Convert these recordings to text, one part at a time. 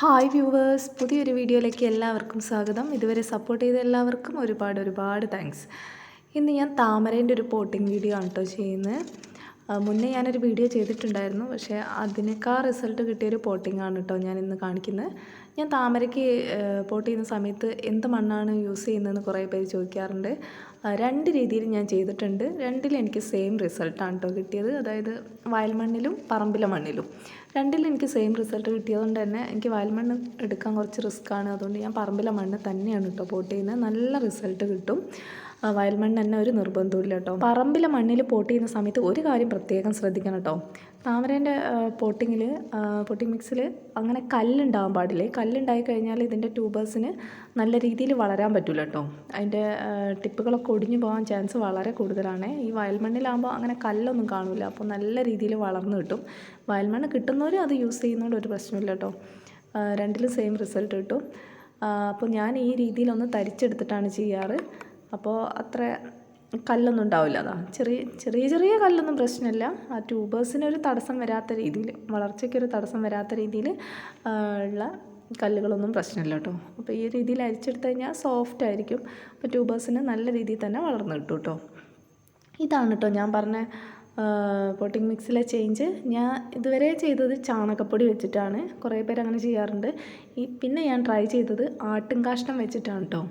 Hi viewers പുതിയൊരു വീഡിയോയിലേക്ക് എല്ലാവർക്കും സ്വാഗതം. ഇതുവരെ സപ്പോർട്ട് ചെയ്ത എല്ലാവർക്കും ഒരുപാട് ഒരുപാട് താങ്ക്സ്. ഇന്ന് ഞാൻ താമരേന്റെ ഒരു പോട്ടിംഗ് വീഡിയോ ആണ് കേട്ടോ ചെയ്യുന്നത്. മുന്നേ ഞാനൊരു വീഡിയോ ചെയ്തിട്ടുണ്ടായിരുന്നു പക്ഷേ അതിനേക്കാൾ റിസൾട്ട് കിട്ടിയൊരു പോട്ടിംഗ് ആണ് കേട്ടോ ഞാൻ ഇന്ന് കാണിക്കുന്നത്. ഞാൻ താമരയ്ക്ക് പോട്ട് ചെയ്യുന്ന സമയത്ത് എന്ത് മണ്ണാണ് യൂസ് ചെയ്യുന്നതെന്ന് കുറേ പേര് ചോദിക്കാറുണ്ട്. രണ്ട് രീതിയിൽ ഞാൻ ചെയ്തിട്ടുണ്ട്. രണ്ടിലും എനിക്ക് സെയിം റിസൾട്ടാണ് കേട്ടോ കിട്ടിയത്. അതായത് വയൽമണ്ണിലും പറമ്പിലെ മണ്ണിലും. രണ്ടിലും എനിക്ക് സെയിം റിസൾട്ട് കിട്ടിയതുകൊണ്ട് തന്നെ എനിക്ക് വയൽമണ്ണ് എടുക്കാൻ കുറച്ച് റിസ്ക്കാണ് അതുകൊണ്ട് ഞാൻ പറമ്പിലെ മണ്ണ് തന്നെയാണ് കേട്ടോ പോട്ട് ചെയ്യുന്നത് നല്ല റിസൾട്ട് കിട്ടും. വയൽ മണ്ണ് തന്നെ ഒരു നിർബന്ധമില്ല കേട്ടോ. പറമ്പിലെ മണ്ണിൽ പോട്ട് ചെയ്യുന്ന സമയത്ത് ഒരു കാര്യം പ്രത്യേകം ശ്രദ്ധിക്കണം കേട്ടോ. താമരേന്റെ പോട്ടിങ്ങിൽ പോട്ടിംഗ് മിക്സിൽ അങ്ങനെ കല്ലുണ്ടാവാൻ പാടില്ല? കല്ലുണ്ടായി കഴിഞ്ഞാൽ ഇതിന്റെ ട്യൂബേഴ്സിന് നല്ല രീതിയിൽ വളരാൻ പറ്റില്ല കേട്ടോ. അതിന്റെ ടിപ്പുകളൊക്കെ ഒടിഞ്ഞു പോകാൻ ചാൻസ് വളരെ കൂടുതലാണ്. ഈ വയൽ വയൽമണ്ണിലാകുമ്പോൾ അങ്ങനെ കല്ലൊന്നും കാണില്ല അപ്പോൾ നല്ല രീതിയിൽ വളർന്നു കിട്ടും. വയൽമണ്ണ് കിട്ടുന്നവർ അത് യൂസ് ചെയ്യുന്നതുകൊണ്ട് ഒരു പ്രശ്നമില്ല കേട്ടോ. രണ്ടിലും സെയിം റിസൾട്ട് കിട്ടും. അപ്പോൾ ഞാൻ ഈ രീതിയിലൊന്ന് തരിച്ചെടുത്തിട്ടാണ് ചെയ്യാറ്. അപ്പോൾ അത്ര കല്ലൊന്നും ഉണ്ടാവില്ല അതാ. ചെറിയ ചെറിയ ചെറിയ കല്ലൊന്നും പ്രശ്നമില്ല. ആ ട്യൂബേഴ്സിന് ഒരു തടസ്സം വരാത്ത രീതിയിൽ വളർച്ചയ്ക്കൊരു തടസ്സം വരാത്ത രീതിയിൽ ഉള്ള കല്ലുകളൊന്നും പ്രശ്നമില്ല കേട്ടോ. അപ്പോൾ ഈ രീതിയിൽ അരിച്ചെടുത്ത് കഴിഞ്ഞാൽ സോഫ്റ്റ് ആയിരിക്കും. അപ്പോൾ ട്യൂബേഴ്സിന് നല്ല രീതിയിൽ തന്നെ വളർന്നു കിട്ടും കേട്ടോ. ഇതാണ് കേട്ടോ ഞാൻ പറഞ്ഞ പോട്ടിംഗ് മിക്സിലെ ചേഞ്ച് ഞാൻ ഇതുവരെ ചെയ്തത് ചാണകപ്പൊടി വെച്ചിട്ടാണ്. കുറേ പേര് അങ്ങനെ ചെയ്യാറുണ്ട്. ഈ പിന്നെ ഞാൻ ട്രൈ ചെയ്തത് ആട്ടും കാഷ്ടം വെച്ചിട്ടാണ് കേട്ടോ.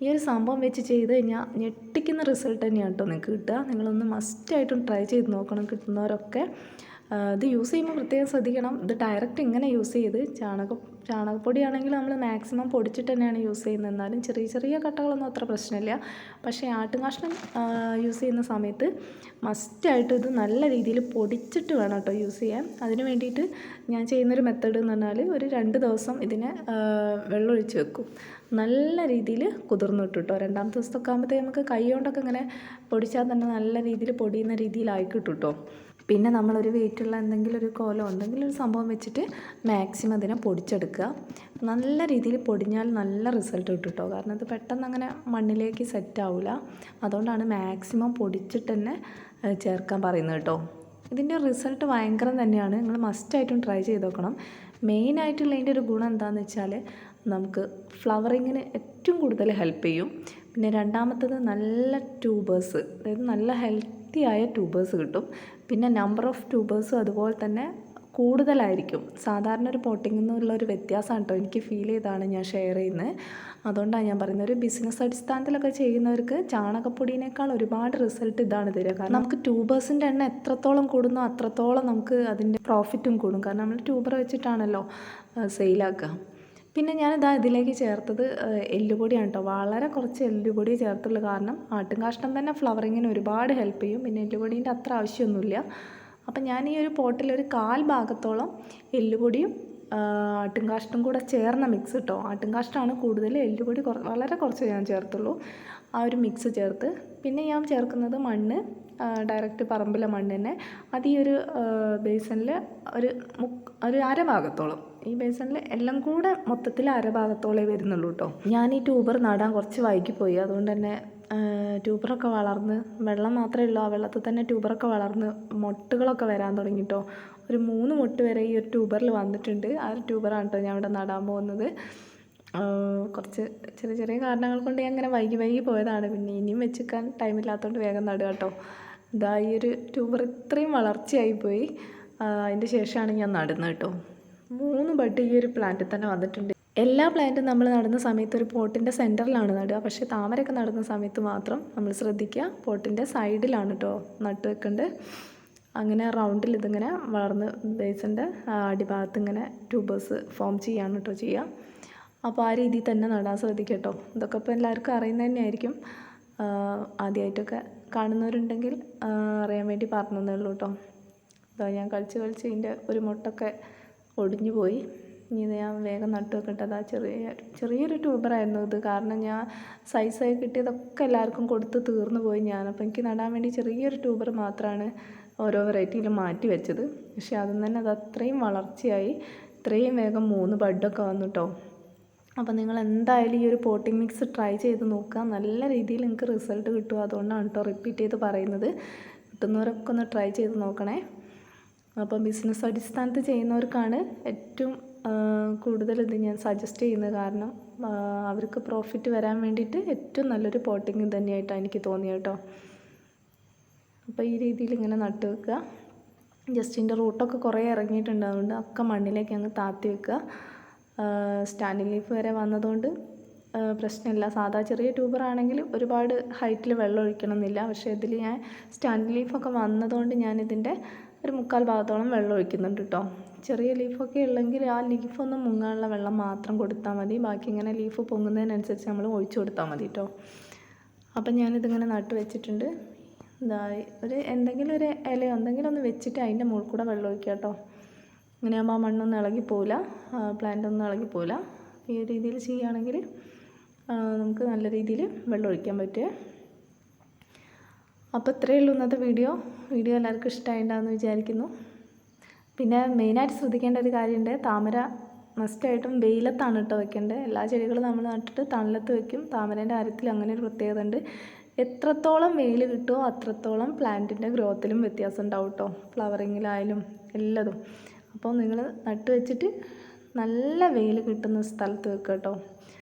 ഈ ഒരു സംഭവം വെച്ച് ചെയ്ത് കഴിഞ്ഞാൽ ഞെട്ടിക്കുന്ന റിസൾട്ട് തന്നെയാണ് കേട്ടോ നിങ്ങൾക്ക് കിട്ടുക. നിങ്ങളൊന്ന് മസ്റ്റായിട്ടും ട്രൈ ചെയ്ത് നോക്കണം കിട്ടുന്നവരൊക്കെ. ഇത് യൂസ് ചെയ്യുമ്പോൾ പ്രത്യേകം ശ്രദ്ധിക്കണം. ഇത് ഡയറക്റ്റ് ഇങ്ങനെ യൂസ് ചെയ്ത് ചാണക ചാണകപ്പൊടിയാണെങ്കിൽ നമ്മൾ മാക്സിമം പൊടിച്ചിട്ട് തന്നെയാണ് യൂസ് ചെയ്യുന്നത്. എന്നാലും ചെറിയ ചെറിയ കട്ടകളൊന്നും അത്ര പ്രശ്നമില്ല. പക്ഷേ ആട്ടുകാഷ്ണം യൂസ് ചെയ്യുന്ന സമയത്ത് മസ്റ്റായിട്ട് ഇത് നല്ല രീതിയിൽ പൊടിച്ചിട്ട് വേണം കേട്ടോ യൂസ് ചെയ്യാൻ. അതിന് വേണ്ടിയിട്ട് ഞാൻ ചെയ്യുന്നൊരു മെത്തേഡ് എന്ന് പറഞ്ഞാൽ ഒരു രണ്ട് ദിവസം ഇതിനെ വെള്ളമൊഴിച്ച് വെക്കും. നല്ല രീതിയിൽ കുതിർന്നു കിട്ടും. രണ്ടാമത്തെ ദിവസത്തൊക്കെ ആകുമ്പോഴത്തേക്ക് നമുക്ക് കൈ കൊണ്ടൊക്കെ ഇങ്ങനെ പൊടിച്ചാൽ തന്നെ നല്ല രീതിയിൽ പൊടിയുന്ന രീതിയിലായി കിട്ടും കേട്ടോ. പിന്നെ നമ്മളൊരു വെയിറ്റുള്ള എന്തെങ്കിലും ഒരു കോലോ എന്തെങ്കിലും ഒരു സംഭവം വെച്ചിട്ട് മാക്സിമം അതിനെ പൊടിച്ചെടുക്കുക. നല്ല രീതിയിൽ പൊടിഞ്ഞാൽ നല്ല റിസൾട്ട് കിട്ടും കേട്ടോ കാരണം അത് പെട്ടെന്ന് അങ്ങനെ മണ്ണിലേക്ക് സെറ്റ് ആവില്ല അതുകൊണ്ടാണ് മാക്സിമം പൊടിച്ചിട്ട് തന്നെ ചേർക്കാൻ പറയുന്നത് കേട്ടോ. ഇതിന്റെ റിസൾട്ട് ഭയങ്കരം തന്നെയാണ്. നിങ്ങൾ മസ്റ്റായിട്ടും ട്രൈ ചെയ്ത് നോക്കണം. മെയിനായിട്ടുള്ള ഇതിന്റെ ഒരു ഗുണം എന്താണെന്ന് വെച്ചാൽ നമുക്ക് ഫ്ലവറിങ്ങിന് ഏറ്റവും കൂടുതൽ ഹെൽപ്പ് ചെയ്യും. പിന്നെ രണ്ടാമത്തത് നല്ല ട്യൂബേഴ്സ് അതായത് നല്ല ഹെൽത്തി ആയ ട്യൂബേഴ്സ് കിട്ടും. പിന്നെ നമ്പർ ഓഫ് ട്യൂബേഴ്സും അതുപോലെ തന്നെ കൂടുതലായിരിക്കും. സാധാരണ ഒരു പോട്ടിങ്ങിൽ നിന്നുള്ള ഒരു വ്യത്യാസമാണ് കേട്ടോ എനിക്ക് ഫീൽ ചെയ്താണ് ഞാൻ ഷെയർ ചെയ്യുന്നത് അതുകൊണ്ടാണ് ഞാൻ പറയുന്നത്. ഒരു ബിസിനസ് അടിസ്ഥാനത്തിലൊക്കെ ചെയ്യുന്നവർക്ക് ചാണകപ്പൊടിയേക്കാൾ ഒരുപാട് റിസൾട്ട് ഇതാണ് തരിക. കാരണം നമുക്ക് ട്യൂബേഴ്സിന്റെ എണ്ണം എത്രത്തോളം കൂടുന്നോ അത്രത്തോളം നമുക്ക് അതിന്റെ പ്രോഫിറ്റും കൂടും. കാരണം നമ്മൾ ട്യൂബർ വെച്ചിട്ടാണല്ലോ സെയിലാക്കുക പിന്നെ ഞാനിതാ ഇതിലേക്ക് ചേർത്തത് എല്ലുപൊടിയാണ് കേട്ടോ വളരെ കുറച്ച് എല്ലുപൊടി ചേർത്തുള്ളൂ കാരണം ആട്ടുംകാഷ്ടം തന്നെ ഫ്ലവറിങ്ങിന് ഒരുപാട് ഹെൽപ്പ് ചെയ്യും. പിന്നെ എല്ലുപൊടീന്റെ അത്ര ആവശ്യമൊന്നുമില്ല. അപ്പം ഞാൻ ഈ ഒരു പോട്ടിൽ ഒരു കാൽ ഭാഗത്തോളം എല്ലുപൊടിയും ആട്ടും ആട്ടുംകാഷ്ടം കൂടെ ചേർന്ന മിക്സ് കേട്ടോ ആട്ടുംകാഷ്ടമാണ് കൂടുതൽ എല്ലുപൊടി വളരെ കുറച്ച് ഞാൻ ചേർത്തുള്ളൂ. ആ ഒരു മിക്സ് ചേർത്ത്. പിന്നെ ഞാൻ ചേർക്കുന്നത് മണ്ണ് ഡയറക്റ്റ് പറമ്പിലെ മണ്ണ് തന്നെ. അത് ഈ ഒരു ബേസണിൽ ഒരു മുക്ക് ഒരു അരഭാഗത്തോളം ഈ ബേസണിൽ എല്ലാം കൂടെ മൊത്തത്തിൽ അര ഭാഗത്തോളേ വരുന്നുള്ളൂ കേട്ടോ ഞാൻ ഈ ട്യൂബർ നടാൻ കുറച്ച് വൈകിപ്പോയി അതുകൊണ്ട് തന്നെ ട്യൂബറൊക്കെ വളർന്ന് വെള്ളം മാത്രമേ ഉള്ളൂ. ആ വെള്ളത്തിൽ തന്നെ ട്യൂബറൊക്കെ വളർന്ന് മൊട്ടുകളൊക്കെ വരാൻ തുടങ്ങി കേട്ടോ ഒരു മൂന്ന് മൊട്ട് വരെ ഈ ഒരു ട്യൂബറിൽ വന്നിട്ടുണ്ട്. ആ ഒരു ട്യൂബറാണ് കേട്ടോ ഞാൻ ഇവിടെ നടാൻ പോകുന്നത്. കുറച്ച് ചെറിയ ചെറിയ കാരണങ്ങൾ കൊണ്ട് ഞാൻ അങ്ങനെ വൈകി വൈകി പോയതാണ്. പിന്നെ ഇനിയും വെച്ചിക്കാൻ ടൈമില്ലാത്തതുകൊണ്ട് വേഗം നടുക കേട്ടോ ഇതാ ഈ ഒരു ട്യൂബർ ഇത്രയും വളർച്ചയായിപ്പോയി അതിന്റെ ശേഷമാണ് ഞാൻ നടുന്നത് കേട്ടോ മൂന്ന് ബഡ് ഈ ഒരു പ്ലാന്റിൽ തന്നെ വന്നിട്ടുണ്ട്. എല്ലാ പ്ലാന്റും നമ്മൾ നടുന്ന സമയത്ത് ഒരു പോട്ടിന്റെ സെന്ററിലാണ് നടുക. പക്ഷേ താമരയൊക്കെ നടുന്ന സമയത്ത് മാത്രം നമ്മൾ ശ്രദ്ധിക്കുക. പോട്ടിന്റെ സൈഡിലാണ് കേട്ടോ നട്ട് വെക്കേണ്ടത് അങ്ങനെ റൗണ്ടിൽ ഇതിങ്ങനെ വളർന്ന് ബേസിന്റെ അടിഭാഗത്ത് ഇങ്ങനെ ട്യൂബേഴ്സ് ഫോം ചെയ്യാണ് കേട്ടോ ചെയ്യുക. അപ്പോൾ ആ രീതിയിൽ തന്നെ നടാൻ ശ്രദ്ധിക്കുക കേട്ടോ ഇതൊക്കെ ഇപ്പോൾ എല്ലാവർക്കും അറിയുന്നത് തന്നെയായിരിക്കും. ആദ്യമായിട്ടൊക്കെ കാണുന്നവരുണ്ടെങ്കിൽ അറിയാൻ വേണ്ടി പറഞ്ഞു തന്നേ ഉള്ളൂ കേട്ടോ ഇതാ ഞാൻ കളിച്ച് കളിച്ച് ഇതിന്റെ ഒരു മുട്ടൊക്കെ ഒടിഞ്ഞു പോയി. ഇനി ഞാൻ വേഗം നട്ടു വെക്കട്ടെ അതാ ചെറിയ ചെറിയൊരു ട്യൂബറായിരുന്നു ഇത്. കാരണം ഞാൻ സൈസായി കിട്ടിയതൊക്കെ എല്ലാവർക്കും കൊടുത്ത് തീർന്നു പോയി ഞാൻ. അപ്പോൾ എനിക്ക് നടാൻ വേണ്ടി ചെറിയൊരു ട്യൂബർ മാത്രമാണ് ഓരോ വെറൈറ്റിയിൽ മാറ്റി വെച്ചത്. പക്ഷേ അതിൽ തന്നെ അത് അത്രയും വളർച്ചയായി. ഇത്രയും വേഗം മൂന്ന് ബഡൊക്കെ വന്നു കേട്ടോ അപ്പോൾ നിങ്ങൾ എന്തായാലും ഈ ഒരു പോട്ടിംഗ് മിക്സ് ട്രൈ ചെയ്ത് നോക്കുക. നല്ല രീതിയിൽ നിങ്ങൾക്ക് റിസൾട്ട് കിട്ടും. അതുകൊണ്ടാണ് കേട്ടോ റിപ്പീറ്റ് ചെയ്ത് പറയുന്നത്. കിട്ടുന്നവരൊക്കെ ഒന്ന് ട്രൈ ചെയ്ത് നോക്കണേ. അപ്പം ബിസിനസ് അടിസ്ഥാനത്ത് ചെയ്യുന്നവർക്കാണ് ഏറ്റവും കൂടുതൽ ഇത് ഞാൻ സജസ്റ്റ് ചെയ്യുന്നത്. കാരണം അവർക്ക് പ്രോഫിറ്റ് വരാൻ വേണ്ടിയിട്ട് ഏറ്റവും നല്ലൊരു പോട്ടിങ് തന്നെയായിട്ടാണ് എനിക്ക് തോന്നിയത് കേട്ടോ. അപ്പോൾ ഈ രീതിയിൽ ഇങ്ങനെ നട്ട് വെക്കുക. ജസ്റ്റ് റൂട്ടൊക്കെ കുറേ ഇറങ്ങിയിട്ടുണ്ട്. അതുകൊണ്ട് ഒക്കെ മണ്ണിലേക്ക് അങ്ങ് താത്തി വെക്കുക. സ്റ്റാൻഡിങ് ലീഫ് വരെ വന്നതുകൊണ്ട് പ്രശ്നമില്ല. സാധാ ചെറിയ ട്യൂബർ ആണെങ്കിൽ ഒരുപാട് ഹൈറ്റിൽ വെള്ളം ഒഴിക്കണമെന്നില്ല. പക്ഷേ ഇതിൽ ഞാൻ സ്റ്റാൻഡിങ് ലീഫൊക്കെ വന്നതുകൊണ്ട് ഞാൻ ഇതിന്റെ ഒരു മുക്കാൽ ഭാഗത്തോളം വെള്ളം ഒഴിക്കുന്നുണ്ട് കേട്ടോ ചെറിയ ലീഫൊക്കെ ഉള്ളെങ്കിൽ ആ ലീഫ് ഒന്ന് മുങ്ങാനുള്ള വെള്ളം മാത്രം കൊടുത്താൽ മതി. ബാക്കി ഇങ്ങനെ ലീഫ് പൊങ്ങുന്നതിനനുസരിച്ച് നമ്മൾ ഒഴിച്ചു കൊടുത്താൽ മതി കേട്ടോ അപ്പം ഞാനിതിങ്ങനെ നട്ട് വെച്ചിട്ടുണ്ട്. എന്താ ഒരു എന്തെങ്കിലും ഒരു ഇലയോ എന്തെങ്കിലും ഒന്ന് വെച്ചിട്ട് അതിന്റെ മുകളിൽ കൂടെ വെള്ളം ഒഴിക്കുക കേട്ടോ ഇങ്ങനെയാകുമ്പോൾ ആ മണ്ണൊന്നും ഇളകി പോവില്ല. പ്ലാന്റ് ഒന്നും ഇളകി പോവില്ല. ഈ രീതിയിൽ ചെയ്യുകയാണെങ്കിൽ നമുക്ക് നല്ല രീതിയിൽ വെള്ളം ഒഴിക്കാൻ പറ്റുമേ അപ്പോൾ ഇത്രയേ ഉള്ളൂ ഇന്നത്തെ വീഡിയോ. വീഡിയോ എല്ലാവർക്കും ഇഷ്ടമായിട്ടുണ്ടാകുമെന്ന് വിചാരിക്കുന്നു. പിന്നെ മെയിനായിട്ട് ശ്രദ്ധിക്കേണ്ട ഒരു കാര്യമുണ്ട്. താമര മസ്റ്റായിട്ടും വെയിലത്താണ് കേട്ടോ വെക്കേണ്ടത്. എല്ലാ ചെടികളും നമ്മൾ നട്ടിട്ട് തണലത്ത് വെക്കും. താമരേന്റെ കാര്യത്തിൽ അങ്ങനെ ഒരു പ്രത്യേകത ഉണ്ട്. എത്രത്തോളം വെയിൽ കിട്ടുമോ അത്രത്തോളം പ്ലാന്റിന്റെ ഗ്രോത്തിലും വ്യത്യാസം ഉണ്ടാവും കേട്ടോ. ഫ്ലവറിങ്ങിലായാലും എല്ലാതും. അപ്പോൾ നിങ്ങൾ നട്ട് വെച്ചിട്ട് നല്ല വെയിൽ കിട്ടുന്ന സ്ഥലത്ത് വെക്കുക കേട്ടോ.